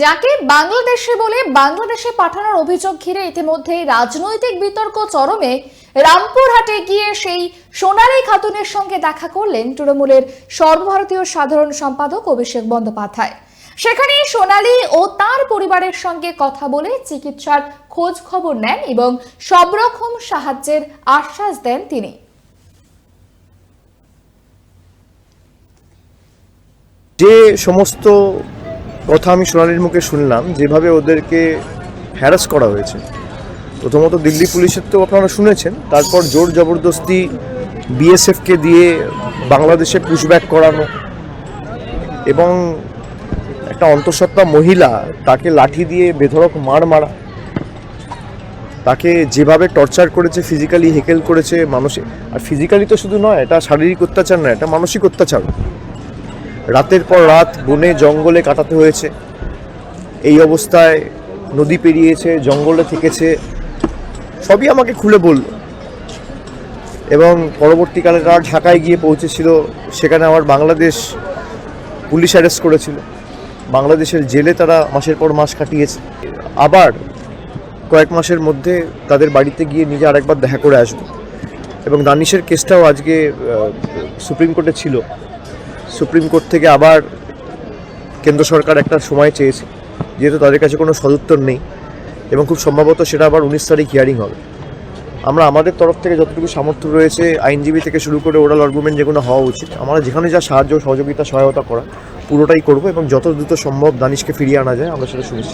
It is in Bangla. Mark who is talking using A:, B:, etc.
A: যাকে বাংলাদেশে বলে বাংলাদেশে পাঠানোর অভিযোগ ঘিরে ইতিমধ্যেই রাজনৈতিক বিতর্ক চরমে। রামপুরহাটে গিয়ে সেই সোনালী খাতুনের সঙ্গে দেখা করলেন তৃণমূলের সর্বভারতীয় সাধারণ সম্পাদক অভিষেক বন্দ্যোপাধ্যায়। সেখানে সোনালী ও তার পরিবারের সঙ্গে কথা বলে চিকিৎসার খোঁজ খবর নেন এবং সব রকম সাহায্যের আশ্বাস দেন তিনি।
B: যে সমস্ত কথা আমি সোনালির মুখে শুনলাম, যেভাবে ওদেরকে হ্যারাস করা হয়েছে। প্রথমত দিল্লি পুলিশের তো আপনারা শুনেছেন, তারপর জোর জবরদস্তি বিএসএফকে দিয়ে বাংলাদেশে পুশব্যাক করানো এবং একটা অন্তঃসত্ত্বা মহিলা তাকে লাঠি দিয়ে বেধড়ক মার মারা, তাকে যেভাবে টর্চার করেছে ফিজিক্যালি হেকেল করেছে মানুষে, আর ফিজিক্যালি তো শুধু নয়, এটা শারীরিক অত্যাচার নয়, এটা মানসিক অত্যাচার রাতের পর রাত বনে জঙ্গলে কাটাতে হয়েছে। এই অবস্থায় নদী পেরিয়েছে, জঙ্গলে থেকেছে। সবই আমাকে খুলে বলল। এবং পরবর্তীকালে তারা ঢাকায় গিয়ে পৌঁছেছিল। সেখানে আমার বাংলাদেশ পুলিশ অ্যারেস্ট করেছিল। বাংলাদেশের জেলে তারা মাসের পর মাস কাটিয়েছে। আবার কয়েক মাসের মধ্যে তাদের বাড়িতে গিয়ে নিজে আরেকবার দেখা করে আসব। এবং দানিশের কেসটাও আজকে সুপ্রিম কোর্টে ছিল। সুপ্রিম কোর্ট থেকে আবার কেন্দ্র সরকার একটা সময় চেয়েছে, যেহেতু তাদের কাছে কোনো সদুত্তর নেই এবং খুব সম্ভবত সেটা আবার উনিশ তারিখ হিয়ারিং হবে। আমরা আমাদের তরফ থেকে যতটুকু সামর্থ্য রয়েছে আইনজীবী থেকে শুরু করে ওরাল আর্গুমেন্ট যেগুলো হওয়া উচিত, আমরা যেখানে যা সাহায্য সহযোগিতা সহায়তা করা পুরোটাই করব এবং যত দ্রুত সম্ভব দানিশকে ফিরিয়ে আনা যায়, আমরা সেটা সুনিশ্চিত